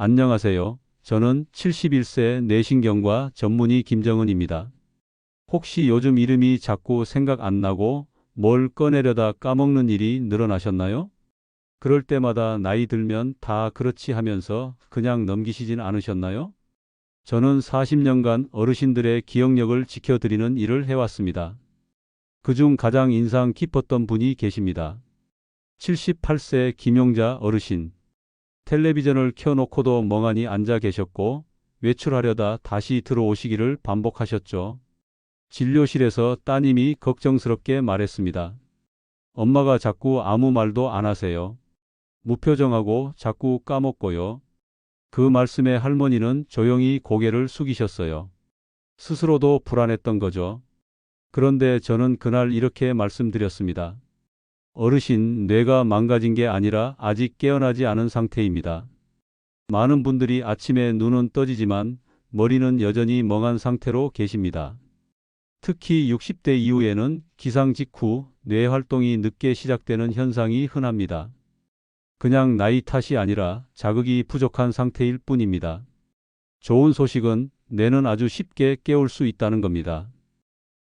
안녕하세요. 저는 71세 내신경과 전문의 김정은입니다. 혹시 요즘 이름이 자꾸 생각 안 나고 뭘 꺼내려다 까먹는 일이 늘어나셨나요? 그럴 때마다 나이 들면 다 그렇지 하면서 그냥 넘기시진 않으셨나요? 저는 40년간 어르신들의 기억력을 지켜드리는 일을 해왔습니다. 그중 가장 인상 깊었던 분이 계십니다. 78세 김용자 어르신. 텔레비전을 켜놓고도 멍하니 앉아 계셨고 외출하려다 다시 들어오시기를 반복하셨죠. 진료실에서 따님이 걱정스럽게 말했습니다. 엄마가 자꾸 아무 말도 안 하세요. 무표정하고 자꾸 까먹고요. 그 말씀에 할머니는 조용히 고개를 숙이셨어요. 스스로도 불안했던 거죠. 그런데 저는 그날 이렇게 말씀드렸습니다. 어르신, 뇌가 망가진 게 아니라 아직 깨어나지 않은 상태입니다. 많은 분들이 아침에 눈은 떠지지만 머리는 여전히 멍한 상태로 계십니다. 특히 60대 이후에는 기상 직후 뇌 활동이 늦게 시작되는 현상이 흔합니다. 그냥 나이 탓이 아니라 자극이 부족한 상태일 뿐입니다. 좋은 소식은 뇌는 아주 쉽게 깨울 수 있다는 겁니다.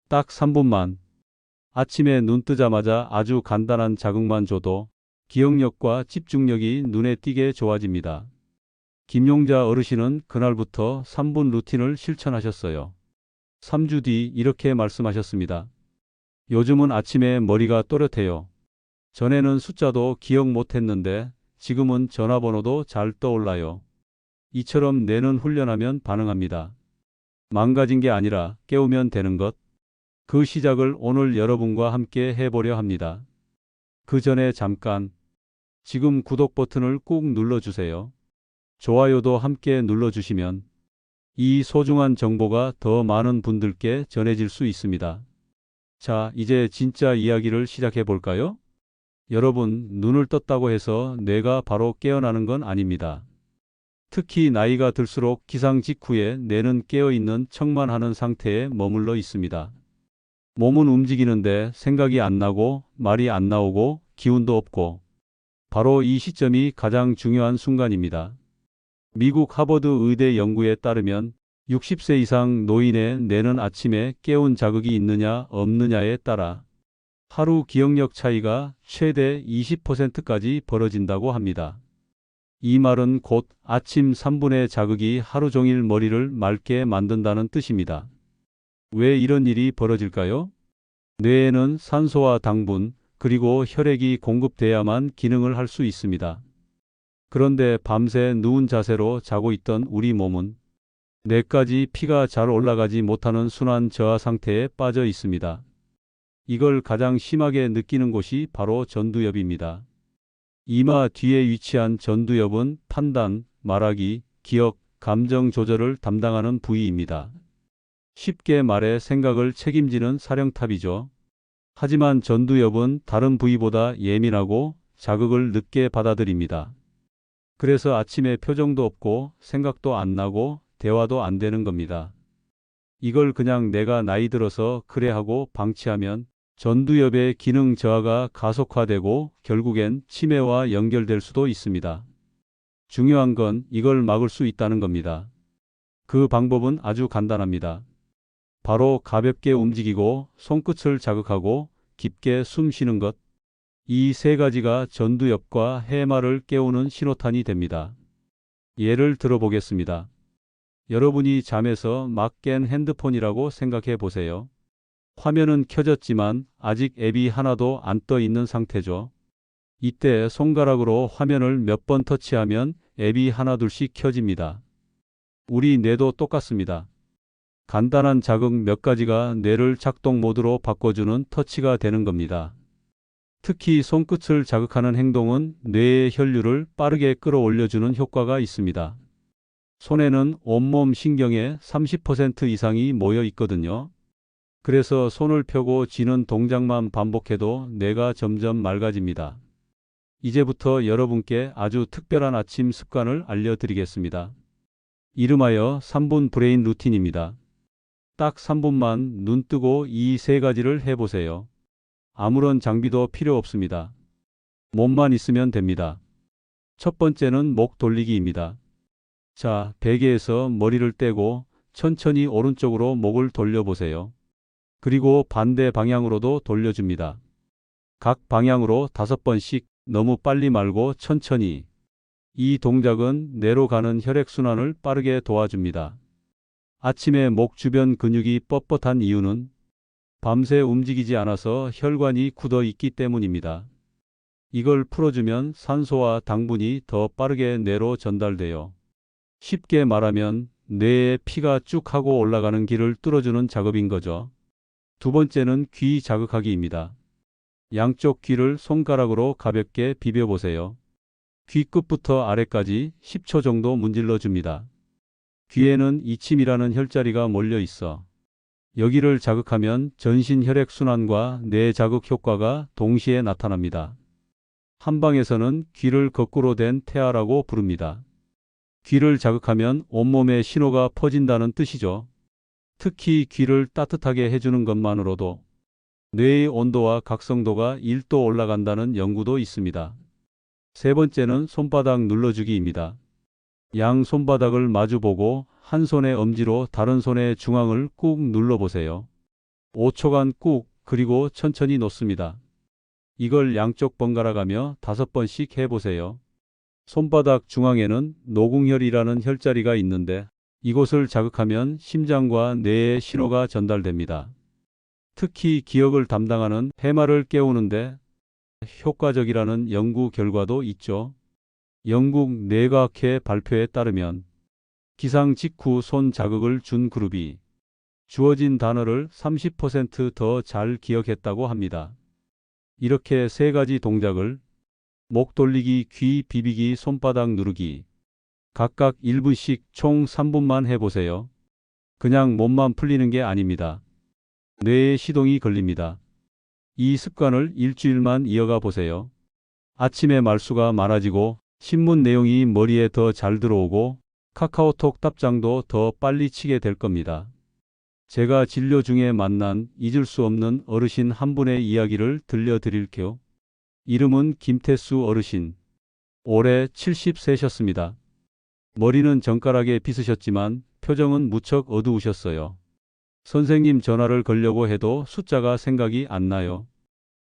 딱 3분만 아침에 눈 뜨자마자 아주 간단한 자극만 줘도 기억력과 집중력이 눈에 띄게 좋아집니다. 김용자 어르신은 그날부터 3분 루틴을 실천하셨어요. 3주 뒤 이렇게 말씀하셨습니다. 요즘은 아침에 머리가 또렷해요. 전에는 숫자도 기억 못했는데 지금은 전화번호도 잘 떠올라요. 이처럼 뇌는 훈련하면 반응합니다. 망가진 게 아니라 깨우면 되는 것. 그 시작을 오늘 여러분과 함께 해보려 합니다. 그 전에 잠깐 지금 구독 버튼을 꾹 눌러주세요. 좋아요도 함께 눌러주시면 이 소중한 정보가 더 많은 분들께 전해질 수 있습니다. 자, 이제 진짜 이야기를 시작해 볼까요? 여러분, 눈을 떴다고 해서 뇌가 바로 깨어나는 건 아닙니다. 특히 나이가 들수록 기상 직후에 뇌는 깨어있는 척만 하는 상태에 머물러 있습니다. 몸은 움직이는데 생각이 안 나고 말이 안 나오고 기운도 없고 바로 이 시점이 가장 중요한 순간입니다. 미국 하버드 의대 연구에 따르면 60세 이상 노인의 뇌는 아침에 깨운 자극이 있느냐 없느냐에 따라 하루 기억력 차이가 최대 20%까지 벌어진다고 합니다. 이 말은 곧 아침 3분의 자극이 하루 종일 머리를 맑게 만든다는 뜻입니다. 왜 이런 일이 벌어질까요? 뇌에는 산소와 당분, 그리고 혈액이 공급돼야만 기능을 할 수 있습니다. 그런데 밤새 누운 자세로 자고 있던 우리 몸은 뇌까지 피가 잘 올라가지 못하는 순환 저하 상태에 빠져 있습니다. 이걸 가장 심하게 느끼는 곳이 바로 전두엽입니다. 이마 뒤에 위치한 전두엽은 판단, 말하기, 기억, 감정 조절을 담당하는 부위입니다. 쉽게 말해 생각을 책임지는 사령탑이죠. 하지만 전두엽은 다른 부위보다 예민하고 자극을 늦게 받아들입니다. 그래서 아침에 표정도 없고 생각도 안 나고 대화도 안 되는 겁니다. 이걸 그냥 내가 나이 들어서 그래 하고 방치하면 전두엽의 기능 저하가 가속화되고 결국엔 치매와 연결될 수도 있습니다. 중요한 건 이걸 막을 수 있다는 겁니다. 그 방법은 아주 간단합니다. 바로 가볍게 움직이고 손끝을 자극하고 깊게 숨 쉬는 것. 이 세 가지가 전두엽과 해마를 깨우는 신호탄이 됩니다. 예를 들어보겠습니다. 여러분이 잠에서 막 깬 핸드폰이라고 생각해 보세요. 화면은 켜졌지만 아직 앱이 하나도 안 떠 있는 상태죠. 이때 손가락으로 화면을 몇 번 터치하면 앱이 하나둘씩 켜집니다. 우리 뇌도 똑같습니다. 간단한 자극 몇 가지가 뇌를 작동 모드로 바꿔주는 터치가 되는 겁니다. 특히 손끝을 자극하는 행동은 뇌의 혈류를 빠르게 끌어올려주는 효과가 있습니다. 손에는 온몸 신경의 30% 이상이 모여 있거든요. 그래서 손을 펴고 쥐는 동작만 반복해도 뇌가 점점 맑아집니다. 이제부터 여러분께 아주 특별한 아침 습관을 알려드리겠습니다. 이름하여 3분 브레인 루틴입니다. 딱 3분만 눈 뜨고 이 세 가지를 해보세요. 아무런 장비도 필요 없습니다. 몸만 있으면 됩니다. 첫 번째는 목 돌리기입니다. 자, 베개에서 머리를 떼고 천천히 오른쪽으로 목을 돌려보세요. 그리고 반대 방향으로도 돌려줍니다. 각 방향으로 다섯 번씩 너무 빨리 말고 천천히. 이 동작은 뇌로 가는 혈액순환을 빠르게 도와줍니다. 아침에 목 주변 근육이 뻣뻣한 이유는 밤새 움직이지 않아서 혈관이 굳어 있기 때문입니다. 이걸 풀어주면 산소와 당분이 더 빠르게 뇌로 전달돼요. 쉽게 말하면 뇌에 피가 쭉 하고 올라가는 길을 뚫어주는 작업인 거죠. 두 번째는 귀 자극하기입니다. 양쪽 귀를 손가락으로 가볍게 비벼보세요. 귀 끝부터 아래까지 10초 정도 문질러 줍니다. 귀에는 이침이라는 혈자리가 몰려 있어 여기를 자극하면 전신 혈액 순환과 뇌 자극 효과가 동시에 나타납니다. 한방에서는 귀를 거꾸로 된 태아라고 부릅니다. 귀를 자극하면 온몸에 신호가 퍼진다는 뜻이죠. 특히 귀를 따뜻하게 해주는 것만으로도 뇌의 온도와 각성도가 1도 올라간다는 연구도 있습니다. 세 번째는 손바닥 눌러주기입니다. 양 손바닥을 마주보고 한 손의 엄지로 다른 손의 중앙을 꾹 눌러보세요. 5초간 꾹 그리고 천천히 놓습니다. 이걸 양쪽 번갈아 가며 다섯 번씩 해보세요. 손바닥 중앙에는 노궁혈이라는 혈자리가 있는데 이곳을 자극하면 심장과 뇌에 신호가 전달됩니다. 특히 기억을 담당하는 해마를 깨우는데 효과적이라는 연구 결과도 있죠. 영국 뇌과학회 발표에 따르면 기상 직후 손 자극을 준 그룹이 주어진 단어를 30%더 잘 기억했다고 합니다. 이렇게 세 가지 동작을 목 돌리기, 귀 비비기, 손바닥 누르기 각각 1분씩 총 3분만 해보세요. 그냥 몸만 풀리는 게 아닙니다. 뇌에 시동이 걸립니다. 이 습관을 일주일만 이어가 보세요. 아침에 말수가 많아지고 신문 내용이 머리에 더 잘 들어오고 카카오톡 답장도 더 빨리 치게 될 겁니다. 제가 진료 중에 만난 잊을 수 없는 어르신 한 분의 이야기를 들려드릴게요. 이름은 김태수 어르신. 올해 70세셨습니다. 머리는 정갈하게 빗으셨지만 표정은 무척 어두우셨어요. 선생님 전화를 걸려고 해도 숫자가 생각이 안 나요.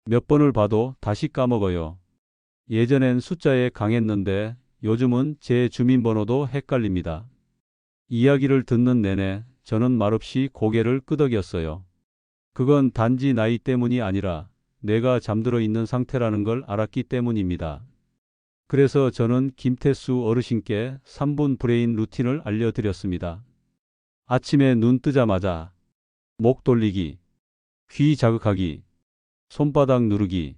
몇 번을 봐도 다시 까먹어요. 예전엔 숫자에 강했는데 요즘은 제 주민번호도 헷갈립니다. 이야기를 듣는 내내 저는 말없이 고개를 끄덕였어요. 그건 단지 나이 때문이 아니라 내가 잠들어 있는 상태라는 걸 알았기 때문입니다. 그래서 저는 김태수 어르신께 3분 브레인 루틴을 알려드렸습니다. 아침에 눈 뜨자마자 목 돌리기, 귀 자극하기, 손바닥 누르기,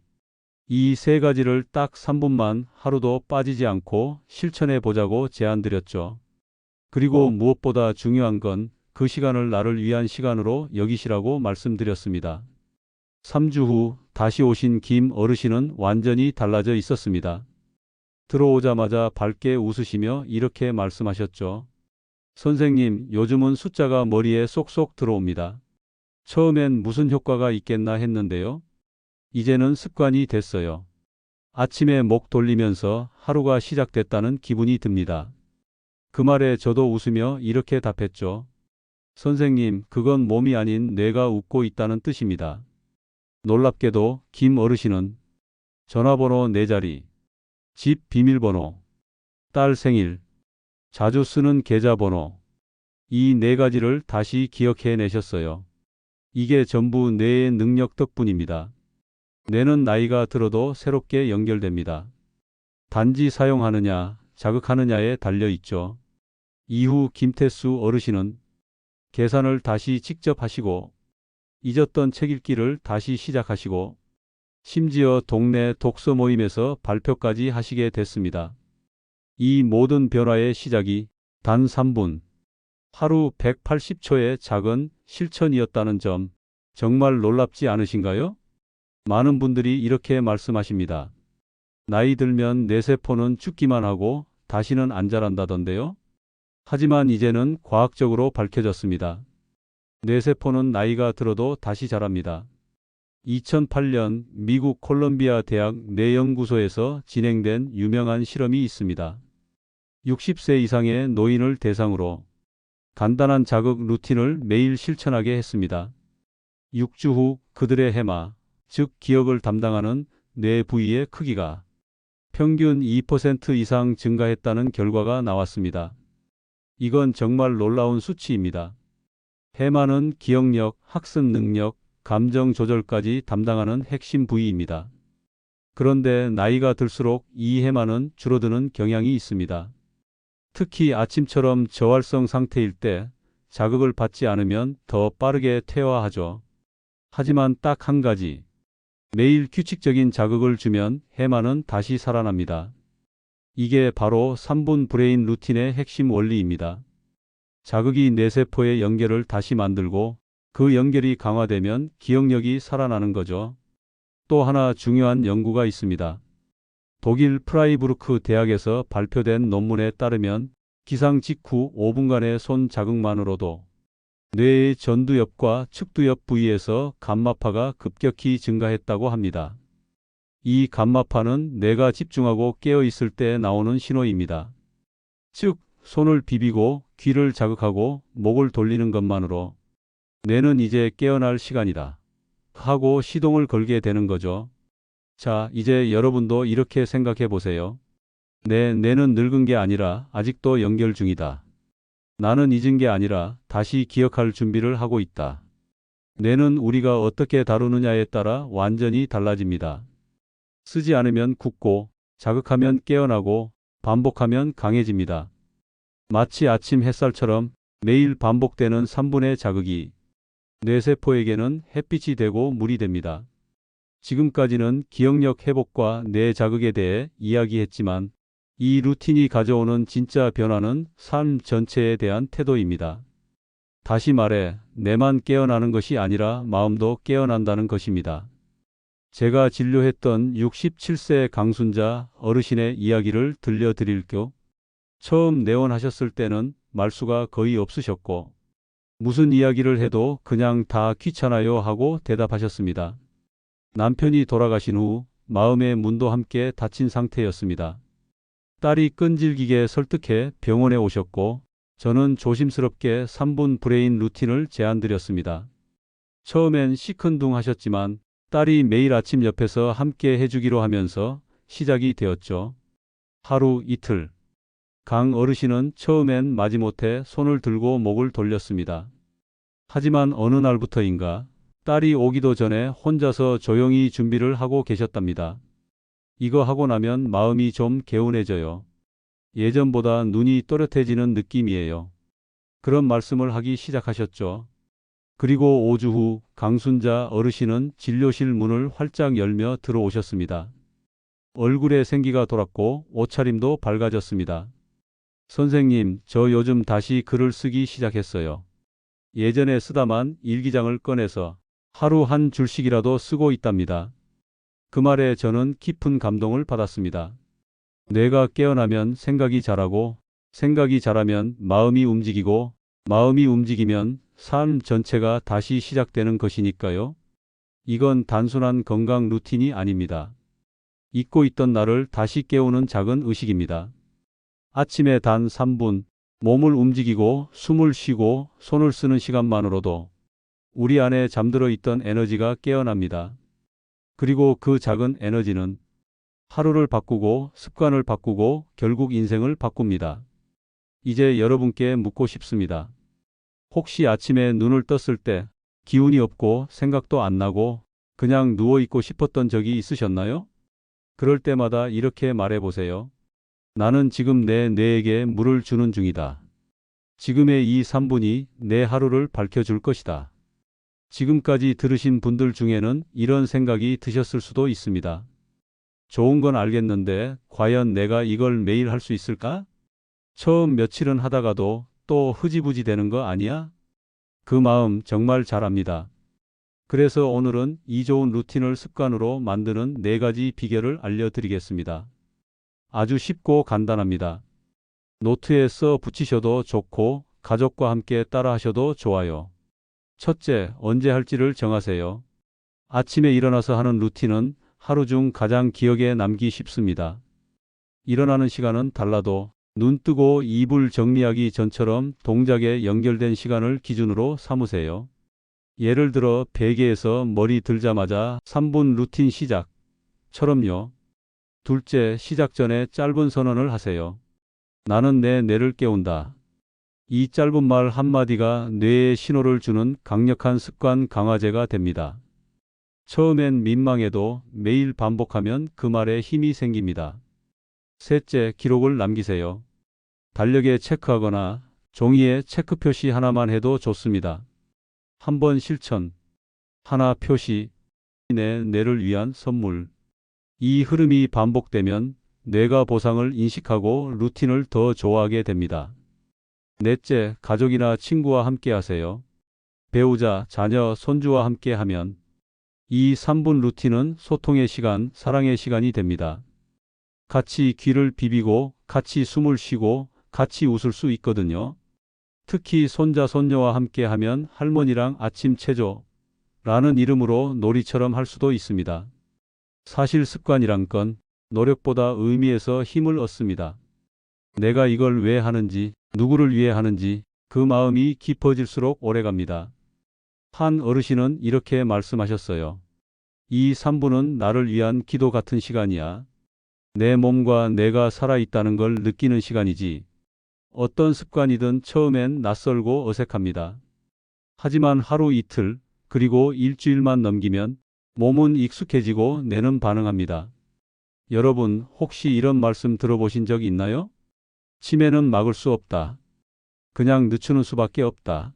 이 세 가지를 딱 3분만 하루도 빠지지 않고 실천해 보자고 제안드렸죠. 그리고 무엇보다 중요한 건 그 시간을 나를 위한 시간으로 여기시라고 말씀드렸습니다. 3주 후 다시 오신 김 어르신은 완전히 달라져 있었습니다. 들어오자마자 밝게 웃으시며 이렇게 말씀하셨죠. 선생님, 요즘은 숫자가 머리에 쏙쏙 들어옵니다. 처음엔 무슨 효과가 있겠나 했는데요. 이제는 습관이 됐어요. 아침에 목 돌리면서 하루가 시작됐다는 기분이 듭니다. 그 말에 저도 웃으며 이렇게 답했죠. 선생님, 그건 몸이 아닌 뇌가 웃고 있다는 뜻입니다. 놀랍게도 김 어르신은 전화번호 4자리, 집 비밀번호, 딸 생일, 자주 쓰는 계좌번호, 이 네 가지를 다시 기억해 내셨어요. 이게 전부 뇌의 능력 덕분입니다. 뇌는 나이가 들어도 새롭게 연결됩니다. 단지 사용하느냐, 자극하느냐에 달려 있죠. 이후 김태수 어르신은 계산을 다시 직접 하시고 잊었던 책 읽기를 다시 시작하시고 심지어 동네 독서 모임에서 발표까지 하시게 됐습니다. 이 모든 변화의 시작이 단 3분, 하루 180초의 작은 실천이었다는 점 정말 놀랍지 않으신가요? 많은 분들이 이렇게 말씀하십니다. 나이 들면 내 세포는 죽기만 하고 다시는 안 자란다던데요? 하지만 이제는 과학적으로 밝혀졌습니다. 뇌세포는 나이가 들어도 다시 자랍니다. 2008년 미국 콜롬비아 대학 뇌연구소에서 진행된 유명한 실험이 있습니다. 60세 이상의 노인을 대상으로 간단한 자극 루틴을 매일 실천하게 했습니다. 6주 후 그들의 해마, 즉 기억을 담당하는 뇌 부위의 크기가 평균 2% 이상 증가했다는 결과가 나왔습니다. 이건 정말 놀라운 수치입니다. 해마는 기억력, 학습 능력, 감정 조절까지 담당하는 핵심 부위입니다. 그런데 나이가 들수록 이 해마는 줄어드는 경향이 있습니다. 특히 아침처럼 저활성 상태일 때 자극을 받지 않으면 더 빠르게 퇴화하죠. 하지만 딱 한 가지. 매일 규칙적인 자극을 주면 해마는 다시 살아납니다. 이게 바로 3분 브레인 루틴의 핵심 원리입니다. 자극이 뇌세포의 연결을 다시 만들고 그 연결이 강화되면 기억력이 살아나는 거죠. 또 하나 중요한 연구가 있습니다. 독일 프라이부르크 대학에서 발표된 논문에 따르면 기상 직후 5분간의 손 자극만으로도 뇌의 전두엽과 측두엽 부위에서 감마파가 급격히 증가했다고 합니다. 이 감마파는 뇌가 집중하고 깨어 있을 때 나오는 신호입니다. 즉, 손을 비비고 귀를 자극하고 목을 돌리는 것만으로 뇌는 이제 깨어날 시간이다. 하고 시동을 걸게 되는 거죠. 자, 이제 여러분도 이렇게 생각해 보세요. 내 뇌는 늙은 게 아니라 아직도 연결 중이다. 나는 잊은 게 아니라 다시 기억할 준비를 하고 있다. 뇌는 우리가 어떻게 다루느냐에 따라 완전히 달라집니다. 쓰지 않으면 굳고, 자극하면 깨어나고, 반복하면 강해집니다. 마치 아침 햇살처럼 매일 반복되는 3분의 자극이 뇌세포에게는 햇빛이 되고 물이 됩니다. 지금까지는 기억력 회복과 뇌 자극에 대해 이야기했지만 이 루틴이 가져오는 진짜 변화는 삶 전체에 대한 태도입니다. 다시 말해, 내만 깨어나는 것이 아니라 마음도 깨어난다는 것입니다. 제가 진료했던 67세 강순자 어르신의 이야기를 들려드릴게요. 처음 내원하셨을 때는 말수가 거의 없으셨고, 무슨 이야기를 해도 그냥 다 귀찮아요 하고 대답하셨습니다. 남편이 돌아가신 후 마음의 문도 함께 닫힌 상태였습니다. 딸이 끈질기게 설득해 병원에 오셨고 저는 조심스럽게 3분 브레인 루틴을 제안드렸습니다. 처음엔 시큰둥 하셨지만 딸이 매일 아침 옆에서 함께 해주기로 하면서 시작이 되었죠. 하루 이틀. 강 어르신은 처음엔 마지못해 손을 들고 목을 돌렸습니다. 하지만 어느 날부터인가 딸이 오기도 전에 혼자서 조용히 준비를 하고 계셨답니다. 이거 하고 나면 마음이 좀 개운해져요. 예전보다 눈이 또렷해지는 느낌이에요. 그런 말씀을 하기 시작하셨죠. 그리고 5주 후 강순자 어르신은 진료실 문을 활짝 열며 들어오셨습니다. 얼굴에 생기가 돌았고 옷차림도 밝아졌습니다. 선생님, 저 요즘 다시 글을 쓰기 시작했어요. 예전에 쓰다만 일기장을 꺼내서 하루 한 줄씩이라도 쓰고 있답니다. 그 말에 저는 깊은 감동을 받았습니다. 뇌가 깨어나면 생각이 자라고, 생각이 자라면 마음이 움직이고, 마음이 움직이면 삶 전체가 다시 시작되는 것이니까요. 이건 단순한 건강 루틴이 아닙니다. 잊고 있던 나를 다시 깨우는 작은 의식입니다. 아침에 단 3분, 몸을 움직이고 숨을 쉬고 손을 쓰는 시간만으로도 우리 안에 잠들어 있던 에너지가 깨어납니다. 그리고 그 작은 에너지는 하루를 바꾸고 습관을 바꾸고 결국 인생을 바꿉니다. 이제 여러분께 묻고 싶습니다. 혹시 아침에 눈을 떴을 때 기운이 없고 생각도 안 나고 그냥 누워 있고 싶었던 적이 있으셨나요? 그럴 때마다 이렇게 말해 보세요. 나는 지금 내 뇌에게 물을 주는 중이다. 지금의 이 3분이 내 하루를 밝혀줄 것이다. 지금까지 들으신 분들 중에는 이런 생각이 드셨을 수도 있습니다. 좋은 건 알겠는데 과연 내가 이걸 매일 할 수 있을까? 처음 며칠은 하다가도 또 흐지부지 되는 거 아니야? 그 마음 정말 잘 압니다. 그래서 오늘은 이 좋은 루틴을 습관으로 만드는 네 가지 비결을 알려드리겠습니다. 아주 쉽고 간단합니다. 노트에 써 붙이셔도 좋고 가족과 함께 따라 하셔도 좋아요. 첫째, 언제 할지를 정하세요. 아침에 일어나서 하는 루틴은 하루 중 가장 기억에 남기 쉽습니다. 일어나는 시간은 달라도 눈 뜨고 이불 정리하기 전처럼 동작에 연결된 시간을 기준으로 삼으세요. 예를 들어 베개에서 머리 들자마자 3분 루틴 시작 처럼요. 둘째, 시작 전에 짧은 선언을 하세요. 나는 내 뇌를 깨운다. 이 짧은 말 한마디가 뇌에 신호를 주는 강력한 습관 강화제가 됩니다. 처음엔 민망해도 매일 반복하면 그 말에 힘이 생깁니다. 셋째, 기록을 남기세요. 달력에 체크하거나 종이에 체크 표시 하나만 해도 좋습니다. 한 번 실천, 하나 표시, 내 뇌를 위한 선물. 이 흐름이 반복되면 뇌가 보상을 인식하고 루틴을 더 좋아하게 됩니다. 넷째, 가족이나 친구와 함께 하세요. 배우자, 자녀, 손주와 함께 하면 이 3분 루틴은 소통의 시간, 사랑의 시간이 됩니다. 같이 귀를 비비고, 같이 숨을 쉬고, 같이 웃을 수 있거든요. 특히 손자, 손녀와 함께 하면 할머니랑 아침 체조 라는 이름으로 놀이처럼 할 수도 있습니다. 사실 습관이란 건 노력보다 의미에서 힘을 얻습니다. 내가 이걸 왜 하는지, 누구를 위해 하는지 그 마음이 깊어질수록 오래갑니다. 한 어르신은 이렇게 말씀하셨어요. 이 3분은 나를 위한 기도 같은 시간이야. 내 몸과 내가 살아있다는 걸 느끼는 시간이지. 어떤 습관이든 처음엔 낯설고 어색합니다. 하지만 하루 이틀, 그리고 일주일만 넘기면 몸은 익숙해지고 뇌는 반응합니다. 여러분, 혹시 이런 말씀 들어보신 적 있나요? 치매는 막을 수 없다. 그냥 늦추는 수밖에 없다.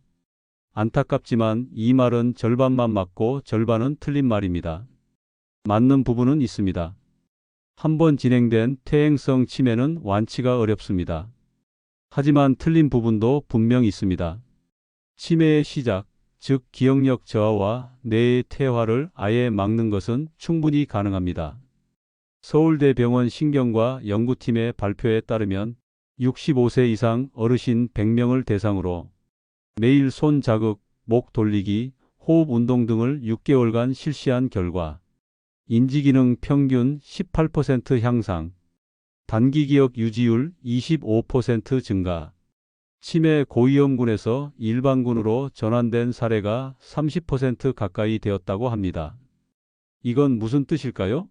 안타깝지만 이 말은 절반만 맞고 절반은 틀린 말입니다. 맞는 부분은 있습니다. 한번 진행된 퇴행성 치매는 완치가 어렵습니다. 하지만 틀린 부분도 분명 있습니다. 치매의 시작, 즉 기억력 저하와 뇌의 퇴화를 아예 막는 것은 충분히 가능합니다. 서울대병원 신경과 연구팀의 발표에 따르면 65세 이상 어르신 100명을 대상으로 매일 손 자극, 목 돌리기, 호흡 운동 등을 6개월간 실시한 결과 인지기능 평균 18% 향상, 단기 기억 유지율 25% 증가, 치매 고위험군에서 일반군으로 전환된 사례가 30% 가까이 되었다고 합니다. 이건 무슨 뜻일까요?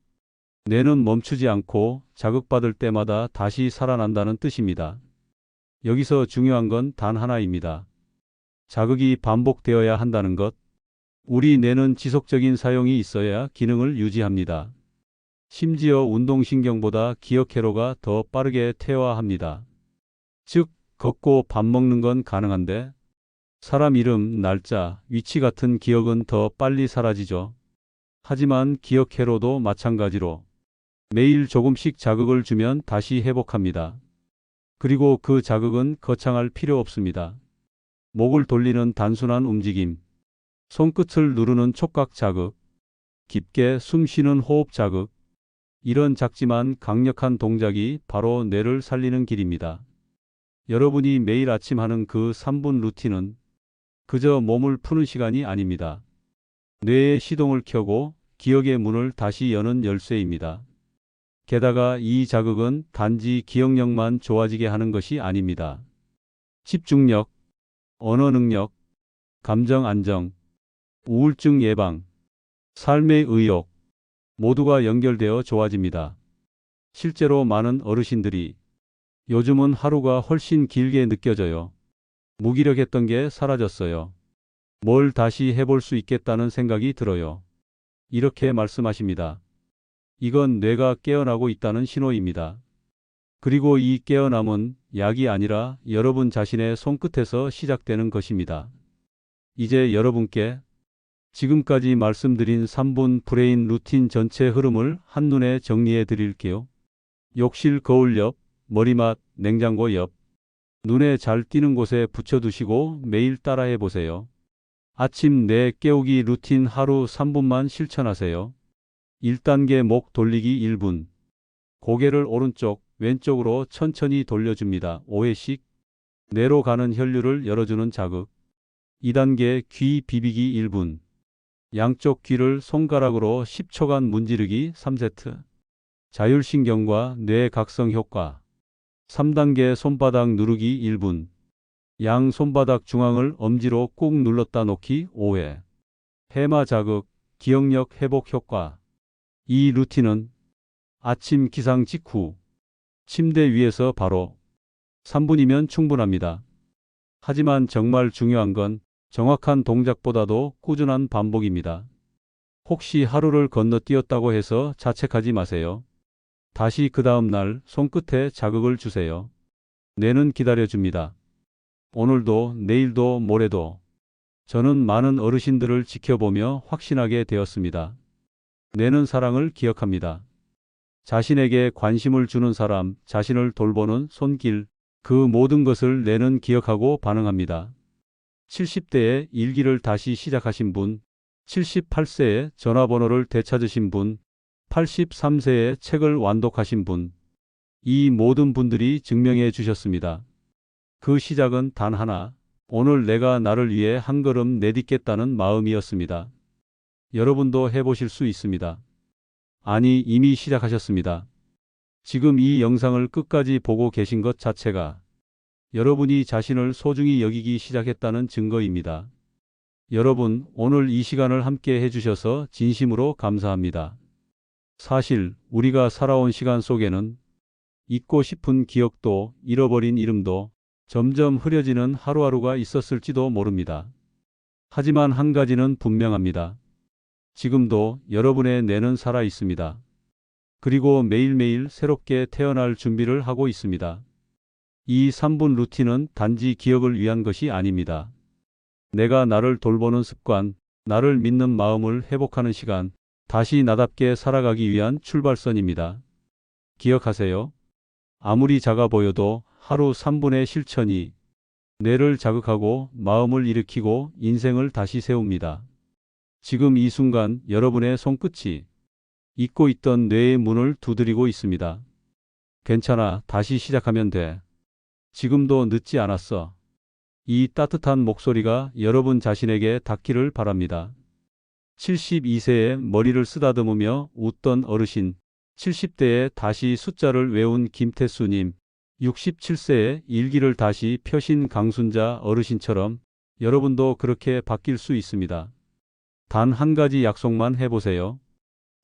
뇌는 멈추지 않고 자극받을 때마다 다시 살아난다는 뜻입니다. 여기서 중요한 건 단 하나입니다. 자극이 반복되어야 한다는 것. 우리 뇌는 지속적인 사용이 있어야 기능을 유지합니다. 심지어 운동신경보다 기억회로가 더 빠르게 퇴화합니다. 즉, 걷고 밥 먹는 건 가능한데, 사람 이름, 날짜, 위치 같은 기억은 더 빨리 사라지죠. 하지만 기억회로도 마찬가지로 매일 조금씩 자극을 주면 다시 회복합니다. 그리고 그 자극은 거창할 필요 없습니다. 목을 돌리는 단순한 움직임, 손끝을 누르는 촉각 자극, 깊게 숨 쉬는 호흡 자극, 이런 작지만 강력한 동작이 바로 뇌를 살리는 길입니다. 여러분이 매일 아침 하는 그 3분 루틴은 그저 몸을 푸는 시간이 아닙니다. 뇌의 시동을 켜고 기억의 문을 다시 여는 열쇠입니다. 게다가 이 자극은 단지 기억력만 좋아지게 하는 것이 아닙니다. 집중력, 언어 능력, 감정 안정, 우울증 예방, 삶의 의욕 모두가 연결되어 좋아집니다. 실제로 많은 어르신들이 요즘은 하루가 훨씬 길게 느껴져요. 무기력했던 게 사라졌어요. 뭘 다시 해볼 수 있겠다는 생각이 들어요. 이렇게 말씀하십니다. 이건 뇌가 깨어나고 있다는 신호입니다. 그리고 이 깨어남은 약이 아니라 여러분 자신의 손끝에서 시작되는 것입니다. 이제 여러분께 지금까지 말씀드린 3분 브레인 루틴 전체 흐름을 한눈에 정리해 드릴게요. 욕실 거울 옆, 머리맡, 냉장고 옆, 눈에 잘 띄는 곳에 붙여두시고 매일 따라해 보세요. 아침 내 깨우기 루틴 하루 3분만 실천하세요. 1단계 목 돌리기 1분. 고개를 오른쪽, 왼쪽으로 천천히 돌려줍니다. 5회씩. 뇌로 가는 혈류를 열어주는 자극. 2단계 귀 비비기 1분. 양쪽 귀를 손가락으로 10초간 문지르기 3세트. 자율신경과 뇌 각성 효과. 3단계 손바닥 누르기 1분. 양 손바닥 중앙을 엄지로 꾹 눌렀다 놓기 5회. 해마 자극, 기억력 회복 효과. 이 루틴은 아침 기상 직후 침대 위에서 바로 3분이면 충분합니다. 하지만 정말 중요한 건 정확한 동작보다도 꾸준한 반복입니다. 혹시 하루를 건너뛰었다고 해서 자책하지 마세요. 다시 그 다음 날 손끝에 자극을 주세요. 뇌는 기다려줍니다. 오늘도 내일도 모레도 저는 많은 어르신들을 지켜보며 확신하게 되었습니다. 뇌는 사랑을 기억합니다. 자신에게 관심을 주는 사람, 자신을 돌보는 손길, 그 모든 것을 뇌는 기억하고 반응합니다. 70대에 일기를 다시 시작하신 분, 78세에 전화번호를 되찾으신 분, 83세에 책을 완독하신 분, 이 모든 분들이 증명해 주셨습니다. 그 시작은 단 하나, 오늘 내가 나를 위해 한 걸음 내딛겠다는 마음이었습니다. 여러분도 해보실 수 있습니다. 아니, 이미 시작하셨습니다. 지금 이 영상을 끝까지 보고 계신 것 자체가 여러분이 자신을 소중히 여기기 시작했다는 증거입니다. 여러분, 오늘 이 시간을 함께 해주셔서 진심으로 감사합니다. 사실, 우리가 살아온 시간 속에는 잊고 싶은 기억도 잃어버린 이름도 점점 흐려지는 하루하루가 있었을지도 모릅니다. 하지만 한 가지는 분명합니다. 지금도 여러분의 뇌는 살아 있습니다. 그리고 매일매일 새롭게 태어날 준비를 하고 있습니다. 이 3분 루틴은 단지 기억을 위한 것이 아닙니다. 내가 나를 돌보는 습관, 나를 믿는 마음을 회복하는 시간, 다시 나답게 살아가기 위한 출발선입니다. 기억하세요. 아무리 작아 보여도 하루 3분의 실천이 뇌를 자극하고 마음을 일으키고 인생을 다시 세웁니다. 지금 이 순간 여러분의 손끝이 잊고 있던 뇌의 문을 두드리고 있습니다. 괜찮아. 다시 시작하면 돼. 지금도 늦지 않았어. 이 따뜻한 목소리가 여러분 자신에게 닿기를 바랍니다. 72세에 머리를 쓰다듬으며 웃던 어르신, 70대에 다시 숫자를 외운 김태수님, 67세에 일기를 다시 펴신 강순자 어르신처럼 여러분도 그렇게 바뀔 수 있습니다. 단 한 가지 약속만 해보세요.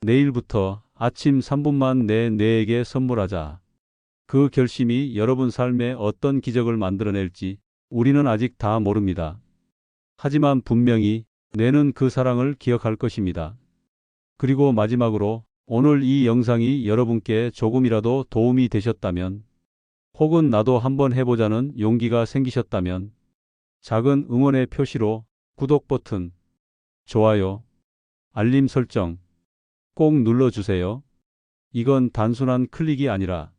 내일부터 아침 3분만 내 뇌에게 선물하자. 그 결심이 여러분 삶에 어떤 기적을 만들어낼지 우리는 아직 다 모릅니다. 하지만 분명히 뇌는 그 사랑을 기억할 것입니다. 그리고 마지막으로 오늘 이 영상이 여러분께 조금이라도 도움이 되셨다면 혹은 나도 한번 해보자는 용기가 생기셨다면 작은 응원의 표시로 구독 버튼, 좋아요, 알림 설정 꼭 눌러주세요. 이건 단순한 클릭이 아니라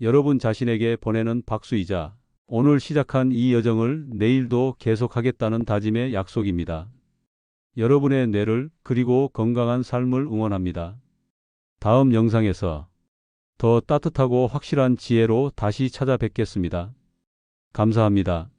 여러분 자신에게 보내는 박수이자 오늘 시작한 이 여정을 내일도 계속하겠다는 다짐의 약속입니다. 여러분의 뇌를 그리고 건강한 삶을 응원합니다. 다음 영상에서 더 따뜻하고 확실한 지혜로 다시 찾아뵙겠습니다. 감사합니다.